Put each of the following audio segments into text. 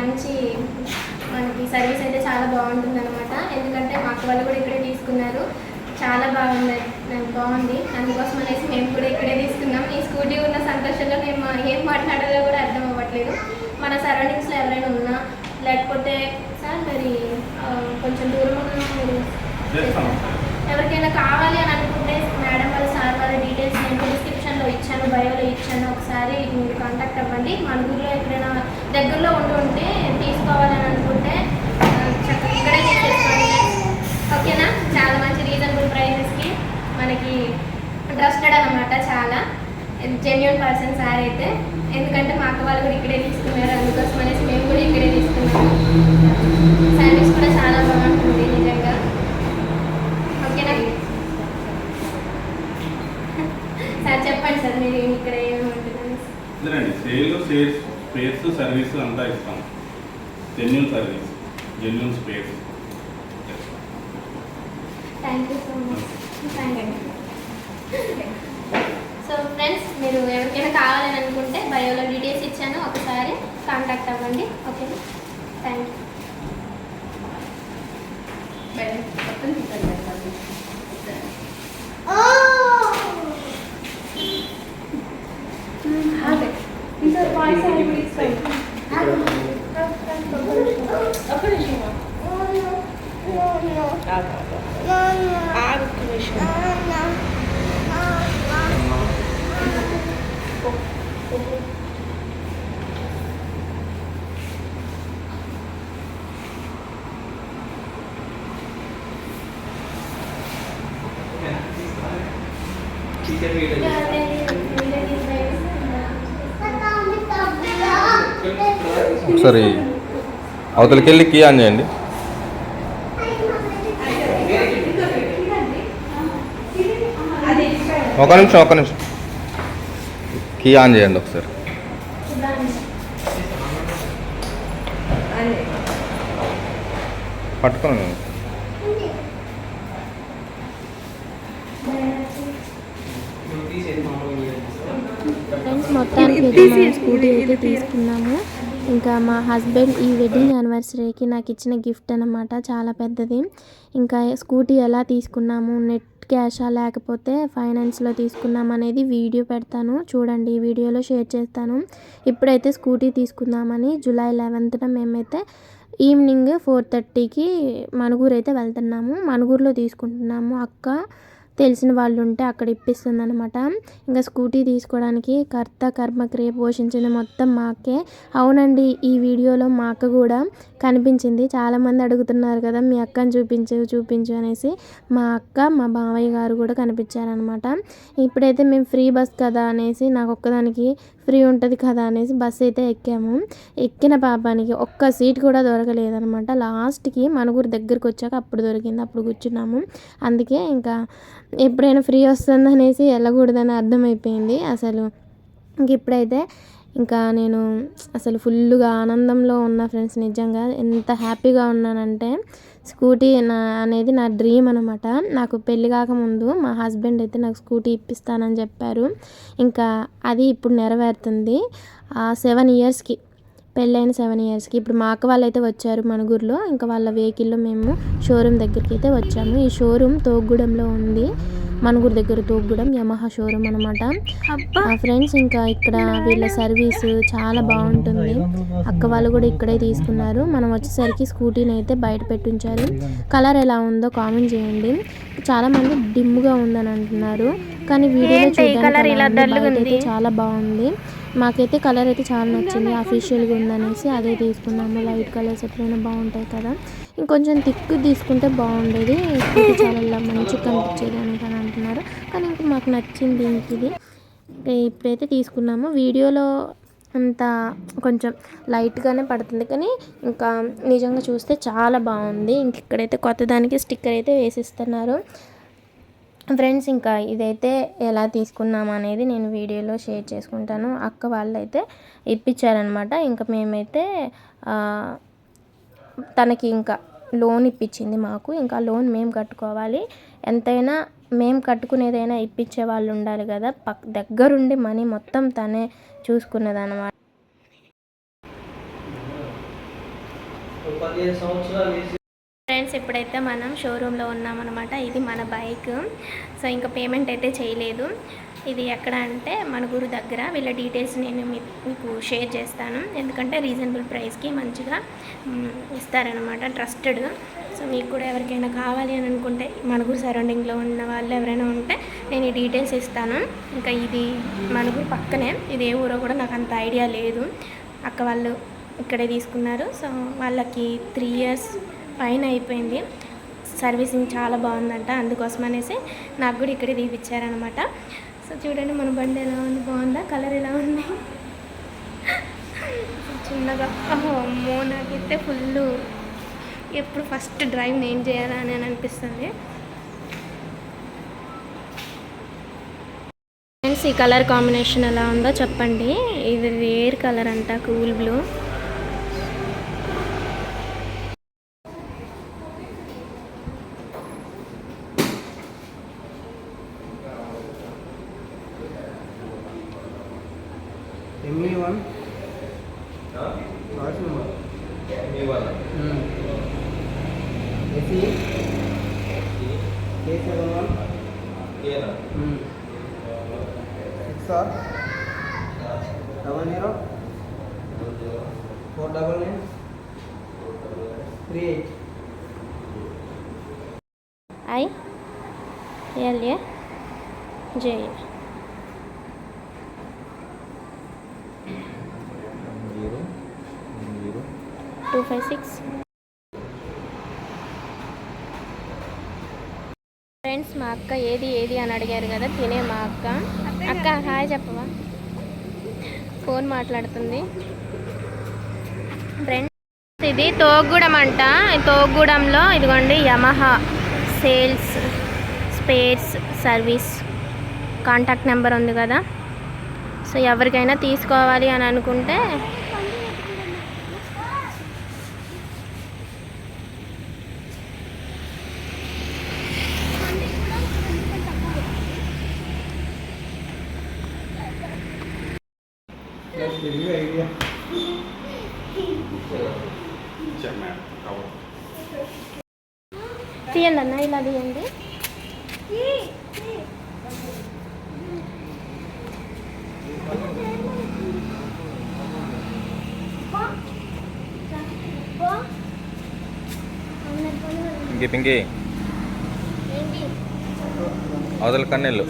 మంచి మనకి సర్వీస్ అయితే చాలా బాగుంటుంది అనమాట ఎందుకంటే మా అక్క వాళ్ళు కూడా ఇక్కడే తీసుకున్నారు. చాలా బాగుంది బాగుంది. అందుకోసం అనేసి మేము కూడా ఇక్కడే తీసుకున్నాం. ఈ స్కూటీ ఉన్న సంతోషంలో మేము ఏం మాట్లాడాలో కూడా అర్థం అవ్వట్లేదు. మన సరౌండింగ్స్లో ఎవరైనా ఉన్నా లేకపోతే సార్ మరి కొంచెం దూరం ఉన్న మీరు ఎవరికైనా కావాలి అని అనుకుంటే మేడం వాళ్ళ సార్ వాళ్ళ డీటెయిల్స్ నేను డిస్క్రిప్షన్లో ఇచ్చాను బయోలో ఇచ్చాను ఒకసారి మీరు కాంటాక్ట్ అవ్వండి. మన ఊర్లో ఎక్కడైనా దగ్గరలో ఉండి ఉంటే తీసుకోవాలని అనుకుంటే చక్కగా ఇక్కడే తీసేసుకోండి. ఓకేనా? చాలా మంచి రీజనబుల్ ప్రైజెస్కి మనకి ట్రస్టెడ్ అనమాట చాలా. జెన్యున్ పర్సన్ సార్ అయితే. ఎందుకంటే మా అక్క వాళ్ళు కూడా ఇక్కడే తీసుకున్నారు. అందుకోసం అనేసి మేము కూడా ఇక్కడే తీసుకున్నాము. సర్వీస్ కూడా చాలా బాగుంటుంది నిజంగా ఓకేనా సార్ మీరు ఇక్కడ ఏమంటున్నారు సేల్ సేల్స్ స్పేస్ సర్వీస్ అంతా ఇస్తాం. Genuine service genuine space thank you so much so friends మీరు ఎవరికైనా కావాలని అనుకుంటే బయోలో డీటెయిల్స్ ఇచ్చాను. ఒకసారి కాంటాక్ట్ అవ్వండి. ఓకేనా థ్యాంక్ యూ ఒకసారి అవతలకి వెళ్ళి కీ ఆన్ చేయండి. ఒక నిమిషం ఒక నిమిషం. కీ ఆన్ చేయండి ఒకసారి. పట్టుకోండి ఫ్రెండ్స్ మొత్తానికి స్కూటీ అయితే తీసుకున్నాము. ఇంకా మా హస్బెండ్ ఈ వెడ్డింగ్ యానివర్సరీకి నాకు ఇచ్చిన గిఫ్ట్ అనమాట చాలా పెద్దది. ఇంకా స్కూటీ ఎలా తీసుకున్నాము నెట్ క్యాషా లేకపోతే ఫైనాన్స్లో తీసుకున్నాం అనేది వీడియో పెడతాను. చూడండి ఈ వీడియోలో షేర్ చేస్తాను. ఇప్పుడైతే స్కూటీ తీసుకుందామని జూలై లెవెన్త్న మేమైతే ఈవినింగ్ ఫోర్ థర్టీకి మణుగూరు అయితే వెళ్తున్నాము. మణుగూరులో తీసుకుంటున్నాము. అక్క తెలిసిన వాళ్ళు ఉంటే అక్కడ ఇప్పిస్తుంది అనమాట ఇంకా స్కూటీ తీసుకోవడానికి కర్త కర్మక్రియ పోషించిన పోషించింది మొత్తం మా అక్కే అవునండి ఈ వీడియోలో మా అక్క కూడా కనిపించింది. చాలామంది అడుగుతున్నారు కదా మీ అక్కని చూపించు చూపించు అనేసి. మా అక్క మా బావయ్య గారు కూడా కనిపించారనమాట ఇప్పుడైతే మేము ఫ్రీ బస్ కదా అనేసి నాకు ఒక్కదానికి ఫ్రీ ఉంటుంది కదా అనేసి బస్ అయితే ఎక్కాము. ఎక్కిన పాపానికి ఒక్క సీట్ కూడా దొరకలేదనమాట లాస్ట్కి మనుగురు దగ్గరికి వచ్చాక అప్పుడు దొరికింది అప్పుడు కూర్చున్నాము. అందుకే ఇంకా ఎప్పుడైనా ఫ్రీ వస్తుంది అనేసి వెళ్ళకూడదని అర్థమైపోయింది. అసలు ఇంక ఇప్పుడైతే ఇంకా నేను అసలు ఫుల్గా ఆనందంలో ఉన్న ఫ్రెండ్స్ నిజంగా ఎంత హ్యాపీగా ఉన్నానంటే స్కూటీ నా అనేది నా డ్రీమ్ అనమాట నాకు పెళ్ళి కాకముందు మా హస్బెండ్ అయితే నాకు స్కూటీ ఇప్పిస్తానని చెప్పారు. ఇంకా అది ఇప్పుడు నెరవేరుతుంది. ఆ సెవెన్ ఇయర్స్కి పెళ్ళైన సెవెన్ ఇయర్స్కి. ఇప్పుడు మా అక్క వాళ్ళు అయితే వచ్చారు మణుగూరులో. ఇంకా వాళ్ళ వెహికల్లో మేము షోరూమ్ దగ్గరికి అయితే వచ్చాము. ఈ షోరూమ్ తోగ్గూడెంలో ఉంది. మణుగూరు దగ్గర తోగ్గూడెం యమహా షోరూమ్ అనమాట ఫ్రెండ్స్ ఇంకా ఇక్కడ వీళ్ళ సర్వీస్ చాలా బాగుంటుంది. అక్క వాళ్ళు కూడా ఇక్కడే తీసుకున్నారు. మనం వచ్చేసరికి స్కూటీని అయితే బయట పెట్టించారు. కలర్ ఎలా ఉందో కామెంట్ చేయండి. చాలా మంది డిమ్గా ఉందని అంటున్నారు. కానీ వీడియోలో చూడడానికి చాలా బాగుంది. మాకైతే కలర్ అయితే చాలా నచ్చింది. అఫీషియల్గా ఉందనేసి అదే తీసుకున్నాము. లైట్ కలర్స్ ఎప్పుడైనా బాగుంటాయి కదా. ఇంకొంచెం థిక్ తీసుకుంటే బాగుండేది. చాలా మంచిగా కనిపించేది అని అని అంటున్నారు. కానీ ఇంక మాకు నచ్చింది ఇంక ఇది. ఇప్పుడైతే తీసుకున్నాము. వీడియోలో అంత కొంచెం లైట్గానే పడుతుంది. కానీ ఇంకా నిజంగా చూస్తే చాలా బాగుంది. ఇంక ఇక్కడైతే కొత్త దానికి స్టిక్కర్ అయితే వేసిస్తున్నారు. ఫ్రెండ్స్ ఇంకా ఇదైతే ఎలా తీసుకున్నాం అనేది నేను వీడియోలో షేర్ చేసుకుంటాను. అక్క వాళ్ళైతే ఇప్పించారనమాట ఇంకా మేమైతే తనకి ఇంకా లోన్ ఇప్పించింది మాకు. ఇంకా లోన్ మేము కట్టుకోవాలి. ఎంతైనా మేము కట్టుకునేదైనా ఇప్పించే వాళ్ళు ఉండాలి కదా. పక్ దగ్గరుండి మనీ మొత్తం తనే చూసుకున్నది ఫ్రెండ్స్ ఇప్పుడైతే మనం షోరూంలో ఉన్నామన్నమాట. ఇది మన బైక్. సో ఇంకా పేమెంట్ అయితే చేయలేదు. ఇది ఎక్కడ అంటే మన గురు దగ్గర. వీళ్ళ డీటెయిల్స్ నేను మీ- మీకు షేర్ చేస్తాను. ఎందుకంటే రీజనబుల్ ప్రైస్కి మంచిగా ఇస్తారనమాట ట్రస్టెడ్. సో మీకు కూడా ఎవరికైనా కావాలి అని అనుకుంటే మణుగురు సరౌండింగ్లో ఉన్న వాళ్ళు ఎవరైనా ఉంటే నేను ఈ డీటెయిల్స్ ఇస్తాను. ఇంకా ఇది మణుగురు పక్కనే. ఇది ఏ ఊరో కూడా నాకు అంత ఐడియా లేదు. అక్క వాళ్ళు ఇక్కడే తీసుకున్నారు. సో వాళ్ళకి త్రీ ఇయర్స్ పైన అయిపోయింది. సర్వీసింగ్ చాలా బాగుందంట. అందుకోసం అనేసి నాకు కూడా ఇక్కడే తీపిచ్చారనమాట సో చూడండి మన బండి ఎలా ఉంది? బాగుందా? కలర్ ఎలా ఉంది? చిన్నగా. అమ్మో నాకైతే ఫుల్ ఎప్పుడు ఫస్ట్ డ్రైవ్ నేను చేయాలా అని అనిపిస్తుంది. ఫ్రెండ్స్ ఈ కలర్ కాంబినేషన్ ఎలా ఉందో చెప్పండి. ఇది రేర్ కలర్ అంట cool blue. ME one last number SE K seven one six R double zero four double nine three eight I LA J zero two five six. Friends మా అక్క ఏది ఏది అని అడిగారు కదా తినే మా అక్క. అక్క హాయ్ చెప్పవా? ఫోన్ మాట్లాడుతుంది. ఫ్రెండ్స్ ఇది తోగూడెం అంట తోగూడెంలో ఇదిగోండి Yamaha sales spares service contact number ఉంది కదా. సో ఎవరికైనా తీసుకోవాలి అని అనుకుంటే ఐడియా ఇచ్చారు మేడం కవర్ తీయండి అన్న ఇలా తీయండి. పింకి అవతల కన్నెళ్ళు.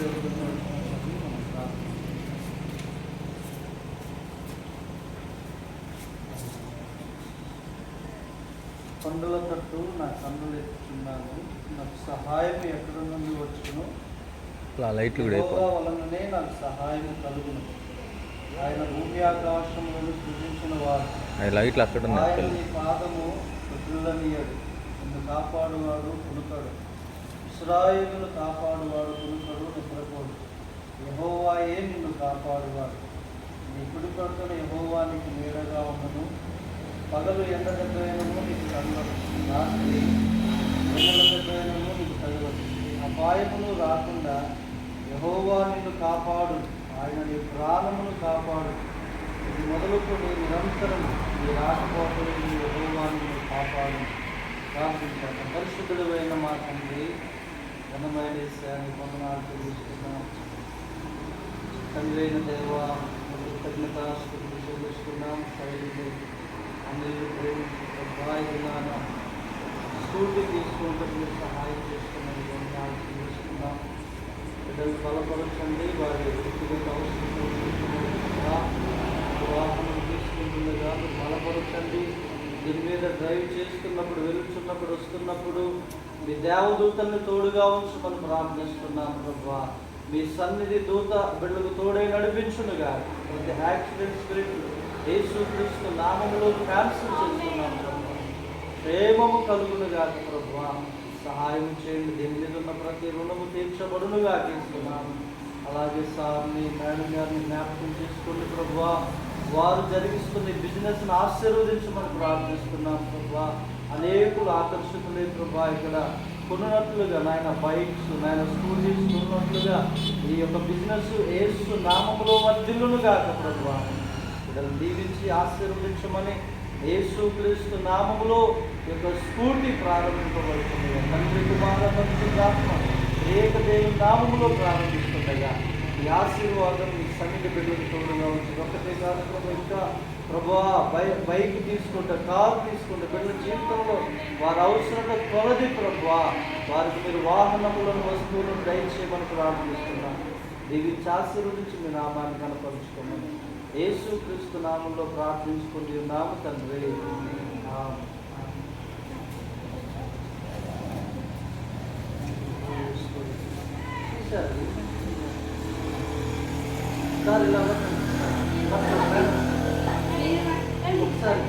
పండుల తట్టు నా కన్నులు ఎత్తుచున్నాను. నాకు సహాయం ఎక్కడ నుండి వచ్చును? లైట్లు కూడా వలననే నాకు సహాయం కలుగును. ఆయన భూమి ఆకాశములను సృజించిన వాడు. ఆ లైట్లు అక్కడ ఆయన నీ పాదము వృద్ధులనీయడు. నిన్ను కాపాడువాడు కునుకడు ఇస్రాయేలును కాపాడువాడు కునుకడు నిద్రపోడు. యహోవాయే నిన్ను కాపాడువాడు. నీ కుడి పడుతున్న యహోవానికి నీడగా ఉండను. పగలు ఎండ దెబ్బైనను అపాయములు రాకుండా యహోవా నిన్ను కాపాడు. ఆయన నీ ప్రాణమును కాపాడు. ఇది మొదలుకొని నిరంతరం నీ రాకపోకలు నీ యహోవా నిన్ను కాపాడు. ప్రార్థించాను పరిశుద్ధుడు అయిన మా తండ్రి ఘనమైన యేసయ్య, వందనాలు తెలుస్తున్నాం తండ్రి అయిన దేవ కృతజ్ఞత చెల్లిస్తున్నాం శైలి అందరూ ప్రేమ స్కూటీ మీరు సహాయం చేస్తున్నది వందనాలు తెలుస్తున్నాం బిడ్డలు బలపరచండి వారి వ్యక్తిగత అవసరం వాహనం తీసుకుంటుండగా బలపరచండి. దీని మీద డ్రైవ్ చేస్తున్నప్పుడు వెలుచున్నప్పుడు వస్తున్నప్పుడు మీ దేవదూతల్ని తోడుగా ఉంచమని ప్రార్థిస్తున్నాం ప్రభా. మీ సన్నిధి దూత బిడ్డలకు తోడై నడిపించునుగా ప్రతి యాక్సిడెంట్ స్పిరిట్ యేసు క్రీస్తు నామములో క్యాన్సిల్ చేస్తున్నాం ప్రేమము కలుగునుగా ప్రభు సహాయం చేయండి. దీని మీద ఉన్న ప్రతి రుణము తీర్చబడునుగా తీసుకున్నాము అలాగే సార్ని మేడం గారిని జ్ఞాపకం చేసుకోండి ప్రభు వారు జరిగిస్తున్న బిజినెస్ని ఆశీర్వదించమని ప్రార్థిస్తున్నాం ప్రభు అనేకులు ఆకర్షితులే ప్రభా ఇక్కడ కొనున్నట్లుగా నాయన బైక్స్ నాయన స్కూటీస్ కొనున్నట్లుగా ఈ యొక్క బిజినెస్ ఏసు నామములో వర్ధిల్లును కాక ప్రభు ఇక్కడ దీవించి ఆశీర్వదించమని యేసుక్రీస్తు నామములో యొక్క స్ఫూర్తి ప్రారంభింపబడుతుంది. తండ్రి కుమార పరిశుద్ధాత్మ ఏక నామములో ప్రారంభిస్తుండగా ఈ ఆశీర్వాదం మీ సన్నిధి బిడ్డలు తోడుగా ఉంది ఒకటే కాకుండా ఇంకా ప్రభా బై బైక్ తీసుకుంటే కారు తీసుకుంటే బిడ్డల జీవితంలో వారి అవసరత కొలది ప్రభా. వారికి మీరు వాహనములను వస్తువులను దయచేయమని ప్రారంభిస్తున్నాను దీవించి ఆశీర్వదించి మీ నామాన్ని కనపరుచుకోమని యేసు క్రీస్తు నామంలో ప్రార్థించుకుంటూ ఉన్నాము తండ్రి? ఒకసారి ఇలా. ఒకసారి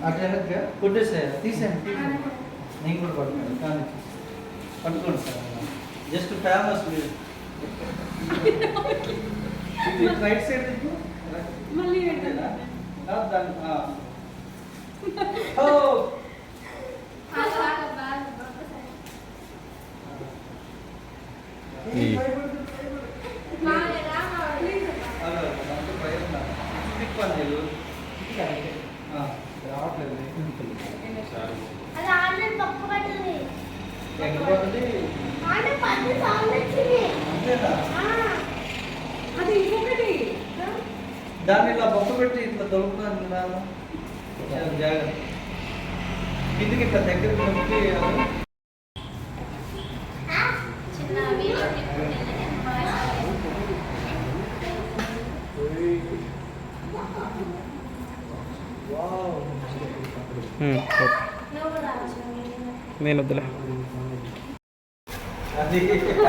అట్లా వెనక్కి కొట్టేసేయాలి తీసేయండి తీసేయండి నేను కూడా పట్టుకోండి కానీ పట్టుకోండి సార్ జస్ట్ ఫేమస్ మీరు. Right side. మళ్ళీ దాన్ని. ఓ! దాన్ని ఇలా బొక్క పెట్టి ఇట్లా దొరుకుతున్నాను నాన్న జాగ్రత్త. కిందికి ఇట్లా దగ్గరికి నేను వద్దులే. అది ఇక్కడ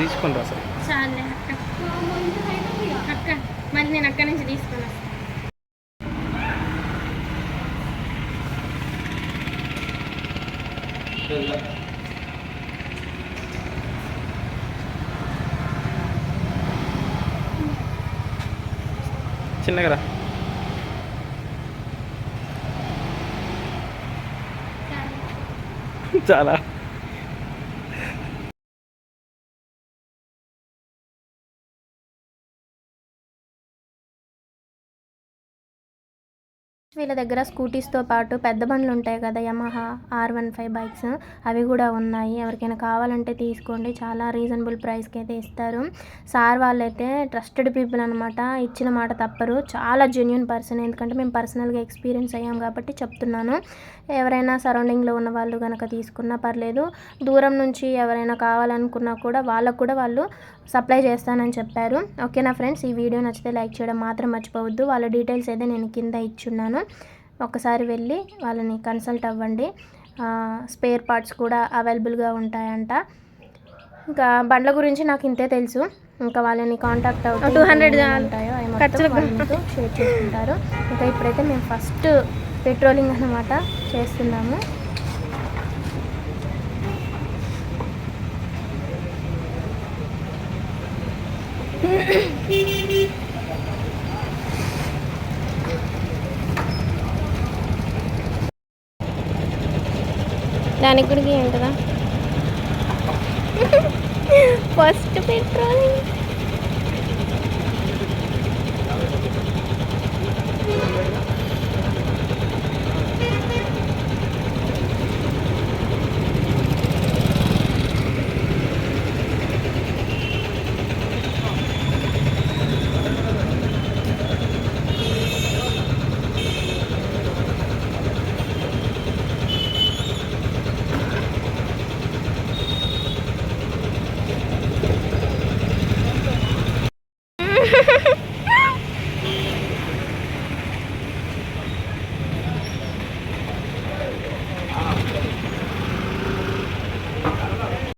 తీసుకొని రా సార్ చాలే అక్క మళ్ళీ నేను అక్కడి నుంచి చిన్నగా రా చాలా. వీళ్ళ దగ్గర స్కూటీస్తో పాటు పెద్ద బండ్లు ఉంటాయి కదా Yamaha R one five bikes అవి కూడా ఉన్నాయి. ఎవరికైనా కావాలంటే తీసుకోండి. చాలా రీజనబుల్ ప్రైస్కి అయితే ఇస్తారు. సార్ వాళ్ళైతే ట్రస్టెడ్ పీపుల్ అనమాట ఇచ్చిన మాట తప్పరు. చాలా జెన్యున్ పర్సన్ ఎందుకంటే మేము పర్సనల్గా ఎక్స్పీరియన్స్ అయ్యాం కాబట్టి చెప్తున్నాను. ఎవరైనా సరౌండింగ్లో ఉన్న వాళ్ళు కనుక తీసుకున్నా పర్లేదు. దూరం నుంచి ఎవరైనా కావాలనుకున్నా కూడా వాళ్ళకు కూడా వాళ్ళు సప్లై చేస్తానని చెప్పారు. ఓకేనా ఫ్రెండ్స్ ఈ వీడియో నచ్చితే లైక్ చేయడం మాత్రం మర్చిపోవద్దు. వాళ్ళ డీటెయిల్స్ అయితే నేను కింద ఇచ్చున్నాను. ఒకసారి వెళ్ళి వాళ్ళని కన్సల్ట్ అవ్వండి. స్పేర్ పార్ట్స్ కూడా అవైలబుల్గా ఉంటాయంట. ఇంకా బండ్ల గురించి నాకు ఇంతే తెలుసు. ఇంకా వాళ్ళని కాంటాక్ట్ అవుతే టూ హండ్రెడ్ ఉంటాయో అవి మొత్తం షేర్ చేసుకుంటారు. ఇంకా ఇప్పుడైతే మేము ఫస్ట్ పెట్రోలింగ్ అన్నమాట చేస్తున్నాము. దానికి కూడా ఉంటుందా ఫస్ట్ పెట్రోల్